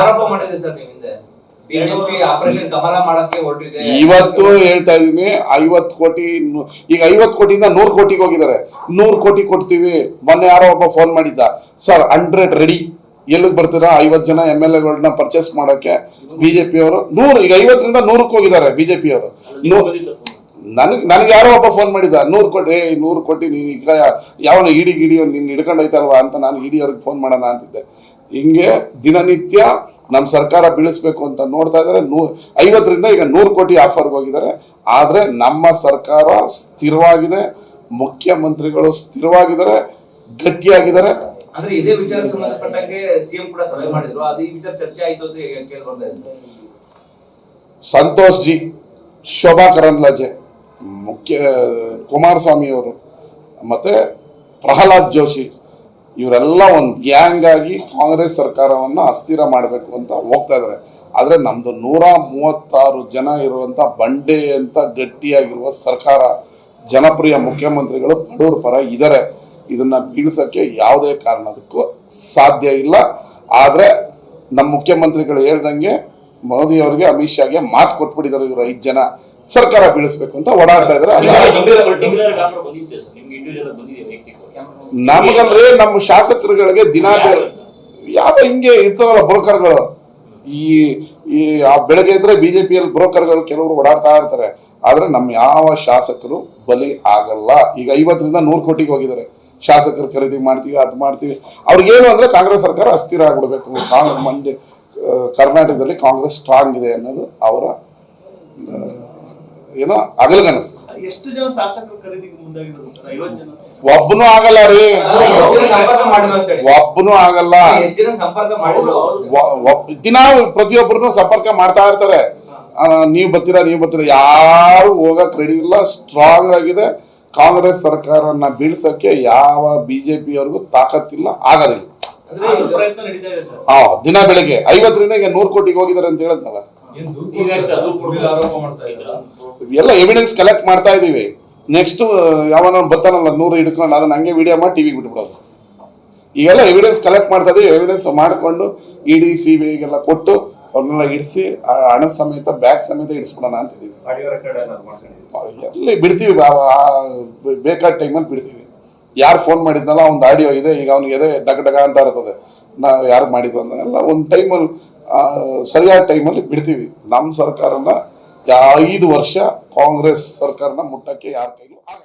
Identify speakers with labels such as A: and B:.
A: ಆರೋಪ ಮಾಡಿದ್ರಿ ಸರ್ ಹೊರಟಿದೆ.
B: ಇವತ್ತು ಹೇಳ್ತಾ ಇದೀನಿ ಐವತ್ತು ಕೋಟಿ ಈಗ ಐವತ್ತು ಕೋಟಿಯಿಂದ ನೂರು ಕೋಟಿಗೆ ಹೋಗಿದ್ದಾರೆ. ನೂರು ಕೋಟಿ ಕೊಡ್ತೀವಿ. ಮೊನ್ನೆ ಯಾರೋ ಒಬ್ಬ ಫೋನ್ ಮಾಡಿದ್ದ. ಸರ್ ಹಂಡ್ರೆಡ್ ರೆಡಿ ಎಲ್ಲಿಗೆ ಬರ್ತೀರಾ? ಐವತ್ತು ಜನ ಎಂ ಎಲ್ ಎಗಳನ್ನ ಪರ್ಚೇಸ್ ಮಾಡೋಕ್ಕೆ ಬಿಜೆಪಿ ಅವರು ನೂರು, ಈಗ ಐವತ್ತರಿಂದ ನೂರಕ್ಕೆ ಹೋಗಿದ್ದಾರೆ ಬಿಜೆಪಿ ಅವರು. ನನಗೆ ನನಗೆ ಯಾರೋ ಒಬ್ಬ ಫೋನ್ ಮಾಡಿದ್ದ. ನೂರು ಕೋಟಿ ನೂರು ಕೋಟಿ, ನೀನು ಈಗ ಯಾವನ ಇಡಿ, ಗಿಡಿ ನಿನ್ನ ಹಿಡ್ಕೊಂಡೈತಲ್ವಾ ಅಂತ ನಾನು ಇಡಿ ಅವ್ರಿಗೆ ಫೋನ್ ಮಾಡೋಣ ಅಂತಿದ್ದೆ. ಹಿಂಗೆ ದಿನನಿತ್ಯ ನಮ್ಮ ಸರ್ಕಾರ ಬೀಳಿಸ್ಬೇಕು ಅಂತ ನೋಡ್ತಾ ಇದ್ದಾರೆ ನೂ ಐವತ್ತರಿಂದ ಈಗ ನೂರು ಕೋಟಿ ಆಫರ್ಗೆ ಹೋಗಿದ್ದಾರೆ ಆದರೆ ನಮ್ಮ ಸರ್ಕಾರ ಸ್ಥಿರವಾಗಿದೆ. ಮುಖ್ಯಮಂತ್ರಿಗಳು ಸ್ಥಿರವಾಗಿದ್ದಾರೆ. ಗಟ್ಟಿಯಾಗಿದ್ದಾರೆ.
A: ಅಂದ್ರೆ ಇದೇ ವಿಚಾರಕ್ಕೆ ಸಂಬಂಧಪಟ್ಟಂಗೆ ಸಿಎಂ ಕೂಡ ಸಭೆ ಮಾಡಿದ್ರು. ಅದು ಈ ವಿಚಾರ ಚರ್ಚೆ ಆಯ್ತು ಅಂತ ಕೇಳಿ ಬರ್ತಾ ಇದೆ
B: ಸಂತೋಷ್ ಜಿ ಶೋಭಾ ಕರಂದ್ಲಾಜೆ ಮುಖ್ಯ ಕುಮಾರಸ್ವಾಮಿ ಅವರು ಮತ್ತೆ ಪ್ರಹ್ಲಾದ್ ಜೋಶಿ ಇವರೆಲ್ಲ ಒಂದು ಗ್ಯಾಂಗ್ ಆಗಿ ಕಾಂಗ್ರೆಸ್ ಸರ್ಕಾರವನ್ನು ಅಸ್ಥಿರ ಮಾಡಬೇಕು ಅಂತ ಹೋಗ್ತಾ ಇದ್ದಾರೆ ಆದರೆ ನಮ್ಮದು ನೂರ ಮೂವತ್ತಾರು ಜನ ಇರುವಂಥ ಬಂಡೆ ಅಂತ ಗಟ್ಟಿಯಾಗಿರುವ ಸರ್ಕಾರ, ಜನಪ್ರಿಯ ಮುಖ್ಯಮಂತ್ರಿಗಳು ಬಡವ್ರ ಪರ ಇದ್ದಾರೆ ಇದನ್ನು ಬೀಳ್ಸಕ್ಕೆ ಯಾವುದೇ ಕಾರಣದಕ್ಕೂ ಸಾಧ್ಯ ಇಲ್ಲ. ಆದರೆ ನಮ್ಮ ಮುಖ್ಯಮಂತ್ರಿಗಳು ಹೇಳ್ದಂಗೆ ಮೋದಿ ಅವರಿಗೆ ಅಮಿತ್ ಶಾಗೆ ಮಾತು ಕೊಟ್ಬಿಟ್ಟಿದ್ದಾರೆ ಇವರು ಐದು ಜನ. ಸರ್ಕಾರ ಬೀಳಿಸ್ಬೇಕು ಅಂತ ಓಡಾಡ್ತಾ ಇದ್ದಾರೆ. ನಮಗಂದ್ರೆ ನಮ್ಮ ಶಾಸಕರುಗಳಿಗೆ ದಿನ ಯಾವ ಹಿಂಗೆ ಇರ್ತಾರಲ್ಲ ಬ್ರೋಕರ್ಗಳು? ಈ ಈ ಆ ಬೆಳಗ್ಗೆ ಇದ್ರೆ ಬಿಜೆಪಿಯಲ್ಲಿ ಬ್ರೋಕರ್ಗಳು ಕೆಲವರು ಓಡಾಡ್ತಾ ಇರ್ತಾರೆ. ಆದ್ರೆ ನಮ್ಮ ಯಾವ ಶಾಸಕರು ಬಲಿ ಆಗಲ್ಲ. ಈಗ ಐವತ್ತರಿಂದ ನೂರು ಕೋಟಿಗೆ ಹೋಗಿದ್ದಾರೆ. ಶಾಸಕರು ಖರೀದಿ ಮಾಡ್ತೀವಿ ಅದು ಮಾಡ್ತೀವಿ. ಅವ್ರಿಗೇನು ಅಂದ್ರೆ ಕಾಂಗ್ರೆಸ್ ಸರ್ಕಾರ ಅಸ್ಥಿರ ಆಗ್ಬಿಡ್ಬೇಕು. ಕಾಂಗ್ರೆಸ್ ಮಂಡ್ಯ ಕರ್ನಾಟಕದಲ್ಲಿ ಕಾಂಗ್ರೆಸ್ ಸ್ಟ್ರಾಂಗ್ ಇದೆ ಅನ್ನೋದು ಅವರ ಏನೋ ಆಗಲ್ಲ
C: ಎಷ್ಟು ಜನ ಶಾಸಕರು ಖರೀದಿಗೆ ಮುಂದಾಗಿದ್ರು ಸರ್? ಐವತ್ತು ಜನ?
B: ಒಬ್ಬನು ಆಗಲ್ಲ ರೀ.
A: ಎಷ್ಟು ಸಂಪರ್ಕ ಮಾಡಿದ್ರು
B: ಒಬ್ಬನು ಆಗಲ್ಲ.
A: ಎಷ್ಟು ಜನ ಸಂಪರ್ಕ ಮಾಡಿದ್ರು?
B: ವ- ವ- ದಿನ ಪ್ರತಿಯೊಬ್ಬರನ್ನು ಸಂಪರ್ಕ ಮಾಡ್ತಾ ಇರ್ತಾರೆ. ನೀವು ಬರ್ತೀರಾ ನೀವು ಬರ್ತೀರಾ ಯಾರು ಹೋಗಕ್ ರೆಡಿ ಇಲ್ಲ. ಸ್ಟ್ರಾಂಗ್ ಆಗಿದೆ. ಕಾಂಗ್ರೆಸ್ ಸರ್ಕಾರನ ಬೀಳ್ಸಕ್ಕೆ ಯಾವ ಬಿಜೆಪಿ ಅವ್ರಿಗೂ ತಾಕತ್ತಿಲ್ಲ ಆಗೋದಿಲ್ಲ.
A: ಹಾ
C: ಅದು ಪ್ರಯತ್ನ ನಡೀತಾ ಸರ್.
B: ಆ ದಿನ ಬೆಳಿಗ್ಗೆ ಐವತ್ತರಿಂದ ಈಗ ನೂರು ಕೋಟಿಗೆ ಹೋಗಿದ್ದಾರೆ ಅಂತ ಹೇಳಿದ್ನಲ್ಲ
A: ಆರೋಪ ಮಾಡ್ತಾ ಇದ್ರು
B: ಎಲ್ಲ ಎವಿಡೆನ್ಸ್ ಕಲೆಕ್ಟ್ ಮಾಡ್ತಾ ಇದ್ದೀವಿ. ನೆಕ್ಸ್ಟ್ ಯಾವನ ಬರ್ತಾನಲ್ಲ ನೂರು ಹಿಡ್ಕೊಂಡು ಅದನ್ನ ಹಂಗೆ ವಿಡಿಯೋ ಮಾಡಿ ಟಿವಿ ಬಿಟ್ಬಿಡೋದು. ಈಗೆಲ್ಲ ಎವಿಡೆನ್ಸ್ ಕಲೆಕ್ಟ್ ಮಾಡ್ತಾ ಇದೀವಿ ಎವಿಡೆನ್ಸ್ ಮಾಡಿಕೊಂಡು ಇಡಿ ಸಿ ಬಿಗೆಲ್ಲ ಕೊಟ್ಟು ಅವ್ರನ್ನೆಲ್ಲ ಇಡಿಸಿ ಹಣ ಸಮೇತ ಬ್ಯಾಗ್ ಸಮೇತ ಇಡಿಸ್ಬಿಡೋಣ ಅಂತಿದ್ದೀವಿ ಎಲ್ಲಿ ಬಿಡ್ತೀವಿ ಬೇಕಾದ ಟೈಮಲ್ಲಿ ಬಿಡ್ತೀವಿ. ಯಾರು ಫೋನ್ ಮಾಡಿದ್ನಲ್ಲ ಒಂದು ಆಡಿಯೋ ಇದೆ ಈಗ ಅವ್ನಿಗೆ ಎದೆ ಡಗ ಡಗ ಅಂತ ಇರ್ತದೆ. ನಾವು ಯಾರು ಮಾಡಿದ್ವು ಅಂದಲ್ಲ ಒಂದು ಟೈಮಲ್ಲಿ ಸರಿಯಾದ ಟೈಮಲ್ಲಿ ಬಿಡ್ತೀವಿ. ನಮ್ಮ ಸರ್ಕಾರನ ಐದು ವರ್ಷ ಕಾಂಗ್ರೆಸ್ ಸರ್ಕಾರನ ಮುಟ್ಟಕ್ಕೆ ಯಾರ ಕೈಲೂ ಆಗಲ್ಲ.